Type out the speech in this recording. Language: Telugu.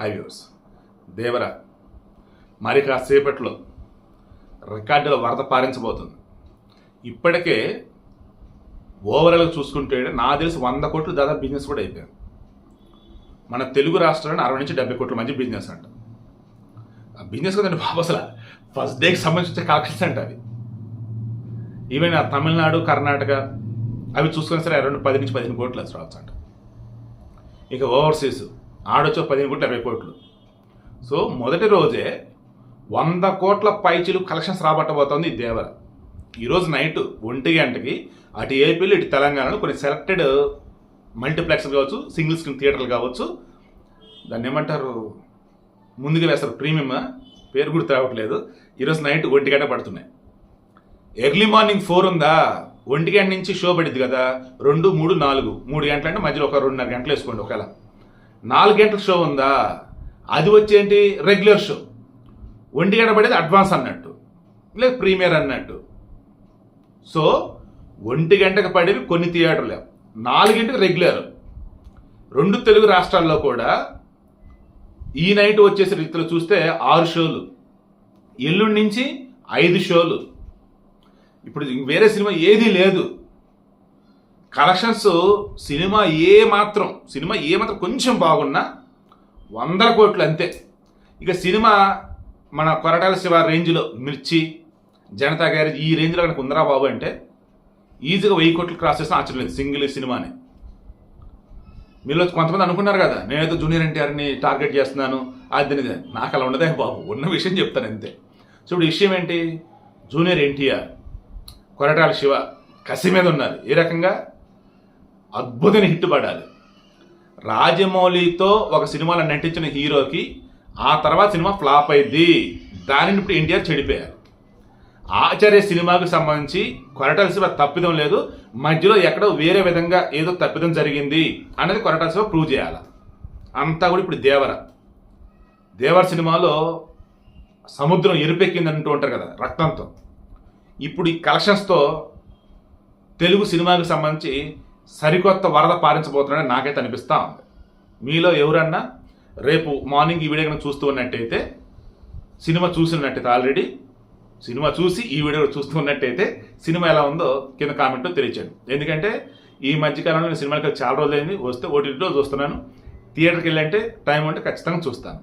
హైవ్యూస్ దేవరా మరి కాసేపట్లో రికార్డుల వరద పారించబోతుంది. ఇప్పటికే ఓవరాల్గా చూసుకుంటే నా తెలిసి వంద కోట్లు దాదాపు బిజినెస్ కూడా అయిపోయింది. మన తెలుగు రాష్ట్రాలను అరవై నుంచి డెబ్బై కోట్ల మంచి బిజినెస్ అంట. ఆ బిజినెస్ కదండి బాబు అసలు ఫస్ట్ డేకి సంబంధించిన కలెక్షన్స్ అంట అవి ఈవెన్ ఆ తమిళనాడు కర్ణాటక అవి చూసుకుని సరే రెండు పది నుంచి పదిహేను కోట్లు అసలు రావచ్చు అంట. ఇక ఓవర్సీస్ ఆడొచ్చో పదిహేను కోట్లు ఇరవై కోట్లు. సో మొదటి రోజే వంద కోట్ల పైచిలు కలెక్షన్స్ రాబట్టబోతోంది ఈ దేవర. ఈరోజు నైట్ ఒంటి గంటకి అటు ఏపీలు ఇటు తెలంగాణలో కొన్ని సెలెక్టెడ్ మల్టీప్లెక్స్ కావచ్చు సింగిల్ స్క్రీన్ థియేటర్లు కావచ్చు దాన్ని ఏమంటారు ముందుగా వేస్తారు. ప్రీమియం పేరు గుర్తు రావట్లేదు. ఈరోజు నైట్ ఒంటి గంట పడుతున్నాయి. ఎర్లీ మార్నింగ్ ఫోర్ ఉందా? ఒంటి గంట నుంచి షో పడింది కదా. రెండు మూడు నాలుగు. మూడు గంటలు అంటే మధ్యలో ఒక రెండున్నర గంటలు వేసుకోండి ఒకవేళ. నాలుగు గంటల షో ఉందా? అది వచ్చేంటి? Regular show. ఒంటి గంట పడేది అడ్వాన్స్ అన్నట్టు. లేదు ప్రీమియర్ అన్నట్టు. సో ఒంటి గంటకు పడేవి కొన్ని థియేటర్లు. నాలుగింటికి రెగ్యులర్. రెండు తెలుగు రాష్ట్రాల్లో కూడా ఈ నైట్ వచ్చేసి రీతిలో చూస్తే ఆరు షోలు. ఎల్లుండి నుంచి ఐదు షోలు. ఇప్పుడు వేరే సినిమా ఏదీ లేదు. కలెక్షన్స్ సినిమా ఏ మాత్రం సినిమా ఏ మాత్రం కొంచెం బాగున్నా వందల కోట్లు అంతే. ఇక సినిమా మన కొరటాల శివ రేంజ్లో మిర్చి జనతా గ్యారేజ్ ఈ రేంజ్లో కనుక ఉందరా బాబు అంటే ఈజీగా వెయ్యి కోట్లు క్రాస్ చేసిన ఆశ్చర్యం లేదు సింగిల్ సినిమాని. మీలో కొంతమంది అనుకున్నారు కదా నేనైతే జూనియర్ ఎన్టీఆర్ని టార్గెట్ చేస్తున్నాను అది నాకు అలా ఉండదే బాబు ఉన్న విషయం చెప్తాను అంతే. సో ఇప్పుడు విషయం ఏంటి? జూనియర్ ఎన్టీఆర్ కొరటాల శివ కసి మీద ఉన్నారు. ఏ రకంగా? అద్భుతమైన హిట్ పడాలి. రాజమౌళితో ఒక సినిమాలో నటించిన హీరోకి ఆ తర్వాత సినిమా ఫ్లాప్ అయింది. దానిని ఇప్పుడు ఎన్టీఆర్ చెడిపోయారు. ఆచార్య సినిమాకు సంబంధించి కొరటాల శివ తప్పిదం లేదు. మధ్యలో ఎక్కడో వేరే విధంగా ఏదో తప్పిదం జరిగింది అనేది కొరటాల శివ ప్రూవ్ చేయాలి. అంతా కూడా ఇప్పుడు దేవర. దేవర సినిమాలో సముద్రం ఎరుపెక్కింది అంటూ ఉంటారు కదా రక్తంతో. ఇప్పుడు ఈ కలెక్షన్స్తో తెలుగు సినిమాకి సంబంధించి సరికొత్త వరద పారించబోతున్నాడని నాకైతే అనిపిస్తూ ఉంది. మీలో ఎవరన్నా రేపు మార్నింగ్ ఈ వీడియో కనుక చూస్తూ ఉన్నట్టయితే సినిమా చూసినట్టయితే ఆల్రెడీ సినిమా చూసి ఈ వీడియో చూస్తూ ఉన్నట్టయితే సినిమా ఎలా ఉందో కింద కామెంట్లో తెలియచేయండి. ఎందుకంటే ఈ మధ్యకాలంలో నేను సినిమాకి చాలా రోజులైంది వస్తే ఓటీటీలో చూస్తున్నాను థియేటర్కి వెళ్ళంటే టైం ఉంటే ఖచ్చితంగా చూస్తాను.